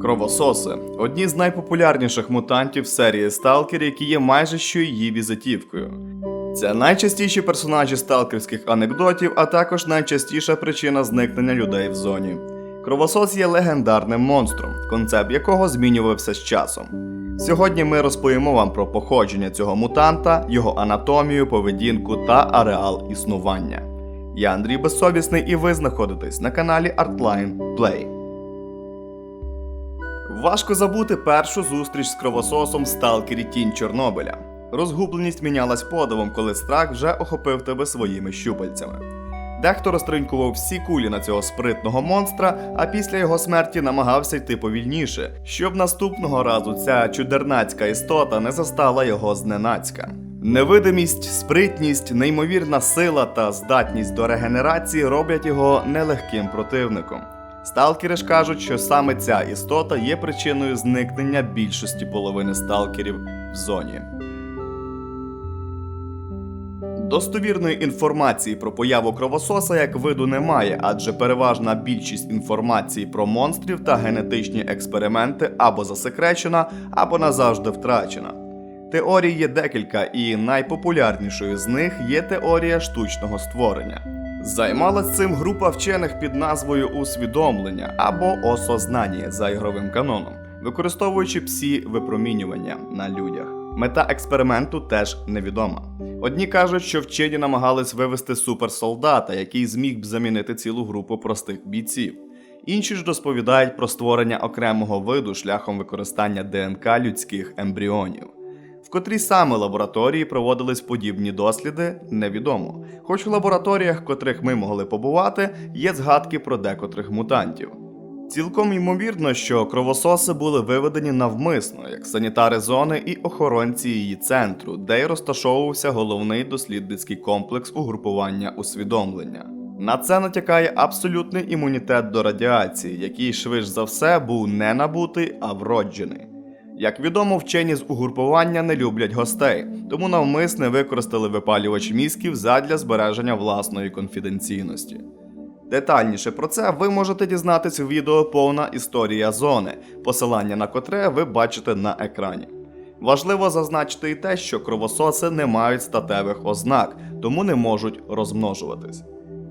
Кровососи одні з найпопулярніших мутантів серії Сталкер, які є майже що її візитівкою. Це найчастіші персонажі сталкерських анекдотів, а також найчастіша причина зникнення людей в зоні. Кровосос є легендарним монстром, концепт якого змінювався з часом. Сьогодні ми розповімо вам про походження цього мутанта, його анатомію, поведінку та ареал існування. Я Андрій Безсовісний, і ви знаходитесь на каналі Artline Play. Важко забути першу зустріч з кровососом сталкері Тінь Чорнобиля. Розгубленість мінялась подивом, коли страх вже охопив тебе своїми щупальцями. Дехто розтринькував всі кулі на цього спритного монстра, а після його смерті намагався йти повільніше, щоб наступного разу ця чудернацька істота не застала його зненацька. Невидимість, спритність, неймовірна сила та здатність до регенерації роблять його нелегким противником. Сталкери ж кажуть, що саме ця істота є причиною зникнення більшості половини сталкерів в зоні. Достовірної інформації про появу кровососа як виду немає, адже переважна більшість інформації про монстрів та генетичні експерименти або засекречена, або назавжди втрачена. Теорій є декілька, і найпопулярнішою з них є теорія штучного створення. Займалась цим група вчених під назвою усвідомлення або осознання за ігровим каноном, використовуючи псі випромінювання на людях. Мета експерименту теж невідома. Одні кажуть, що вчені намагались вивести суперсолдата, який зміг б замінити цілу групу простих бійців. Інші ж розповідають про створення окремого виду шляхом використання ДНК людських ембріонів. В котрій саме лабораторії проводились подібні досліди, невідомо. Хоч в лабораторіях, котрих ми могли побувати, є згадки про декотрих мутантів. Цілком ймовірно, що кровососи були виведені навмисно, як санітари зони і охоронці її центру, де й розташовувався головний дослідницький комплекс угрупування усвідомлення. На це натякає абсолютний імунітет до радіації, який швидш за все був не набутий, а вроджений. Як відомо, вчені з угрупування не люблять гостей, тому навмисне використали випалювач мізків задля збереження власної конфіденційності. Детальніше про це ви можете дізнатися в відео повна історія зони, посилання на котре ви бачите на екрані. Важливо зазначити і те, що кровососи не мають статевих ознак, тому не можуть розмножуватись.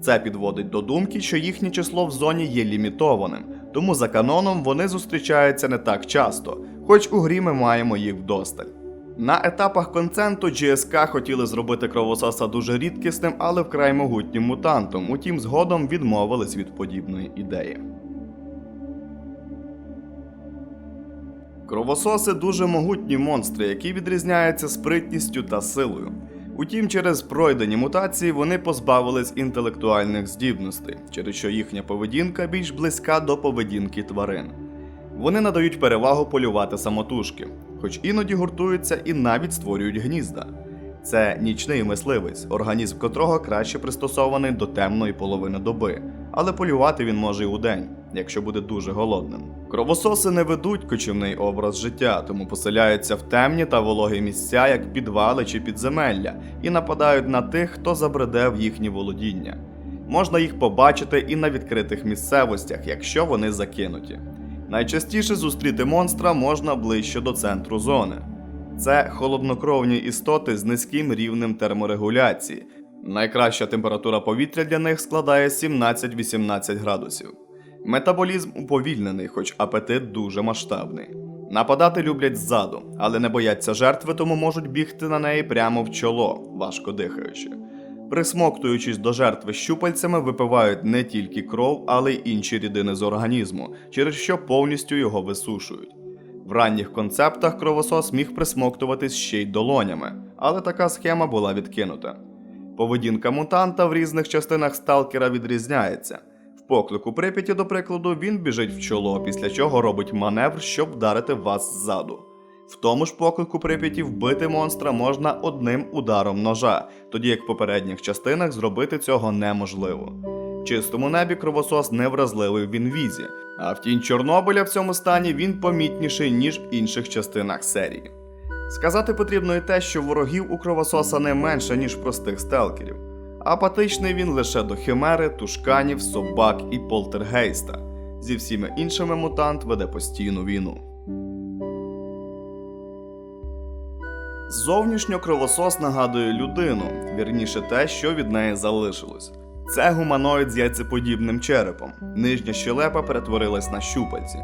Це підводить до думки, що їхнє число в зоні є лімітованим, тому за каноном вони зустрічаються не так часто, хоч у грі ми маємо їх вдосталь. На етапах конценту GSK хотіли зробити кровососа дуже рідкісним, але вкрай могутнім мутантом, утім згодом відмовились від подібної ідеї. Кровососи дуже могутні монстри, які відрізняються спритністю та силою. Утім, через пройдені мутації вони позбавились інтелектуальних здібностей, через що їхня поведінка більш близька до поведінки тварин. Вони надають перевагу полювати самотужки, хоч іноді гуртуються і навіть створюють гнізда. Це нічний мисливець, організм котрого краще пристосований до темної половини доби, але полювати він може й удень, якщо буде дуже голодним. Кровососи не ведуть кочівний образ життя, тому поселяються в темні та вологі місця, як підвали чи підземелля, і нападають на тих, хто забреде в їхні володіння. Можна їх побачити і на відкритих місцевостях, якщо вони закинуті. Найчастіше зустріти монстра можна ближче до центру зони. Це холоднокровні істоти з низьким рівнем терморегуляції. Найкраща температура повітря для них складає 17-18 градусів. Метаболізм уповільнений, хоч апетит дуже масштабний. Нападати люблять ззаду, але не бояться жертви, тому можуть бігти на неї прямо в чоло, важко дихаючи. Присмоктуючись до жертви щупальцями, випивають не тільки кров, але й інші рідини з організму, через що повністю його висушують. В ранніх концептах кровосос міг присмоктуватись ще й долонями, але така схема була відкинута. Поведінка мутанта в різних частинах сталкера відрізняється. В поклику Прип'яті, до прикладу, він біжить в чоло, після чого робить маневр, щоб вдарити вас ззаду. В тому ж поклику Прип'яті вбити монстра можна одним ударом ножа, тоді як в попередніх частинах зробити цього неможливо. В чистому небі кровосос невразливий в інвізі, а в тінь Чорнобиля в цьому стані він помітніший, ніж в інших частинах серії. Сказати потрібно і те, що ворогів у кровососа не менше, ніж простих сталкерів. Апатичний він лише до химери, тушканів, собак і полтергейста. Зі всіми іншими мутант веде постійну війну. Зовнішньо кровосос нагадує людину, вірніше те, що від неї залишилось. Це гуманоїд з яйцеподібним черепом. Нижня щелепа перетворилась на щупальці.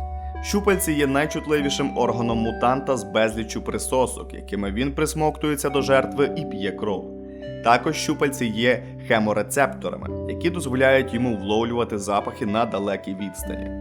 Щупальці є найчутливішим органом мутанта з безліччю присосок, якими він присмоктується до жертви і п'є кров. Також щупальці є хеморецепторами, які дозволяють йому вловлювати запахи на далекій відстані.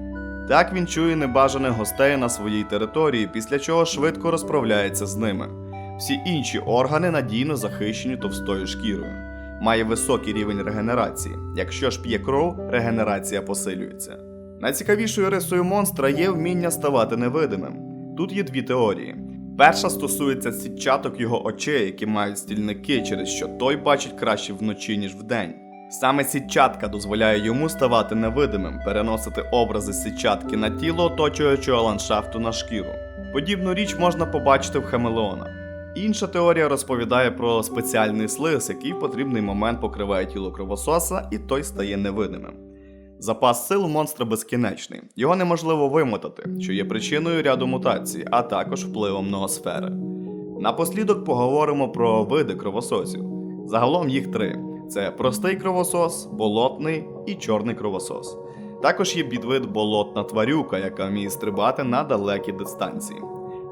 Так він чує небажаних гостей на своїй території, після чого швидко розправляється з ними. Всі інші органи надійно захищені товстою шкірою. Має високий рівень регенерації. Якщо ж п'є кров, регенерація посилюється. Найцікавішою рисою монстра є вміння ставати невидимим. Тут є дві теорії. Перша стосується сітчаток його очей, які мають стільники, через що той бачить краще вночі, ніж вдень. Саме сітчатка дозволяє йому ставати невидимим, переносити образи сітчатки на тіло оточуючого ландшафту на шкіру. Подібну річ можна побачити в хамелеона. Інша теорія розповідає про спеціальний слиз, який в потрібний момент покриває тіло кровососа, і той стає невидимим. Запас сил монстра безкінечний, його неможливо вимотати, що є причиною ряду мутацій, а також впливом ноосфери. Напослідок поговоримо про види кровососів. Загалом їх три: це простий кровосос, болотний і чорний кровосос. Також є підвид болотна тварюка, яка вміє стрибати на далекі дистанції.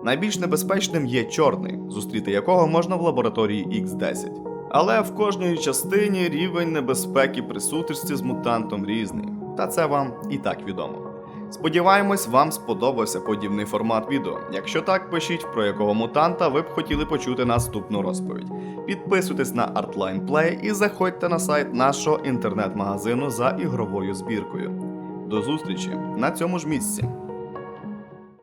Найбільш небезпечним є чорний, зустріти якого можна в лабораторії X10. Але в кожній частині рівень небезпеки при присутності з мутантом різний, та це вам і так відомо. Сподіваємось, вам сподобався подібний формат відео. Якщо так, пишіть про якого мутанта ви б хотіли почути наступну розповідь. Підписуйтесь на Artline Play і заходьте на сайт нашого інтернет-магазину за ігровою збіркою. До зустрічі на цьому ж місці.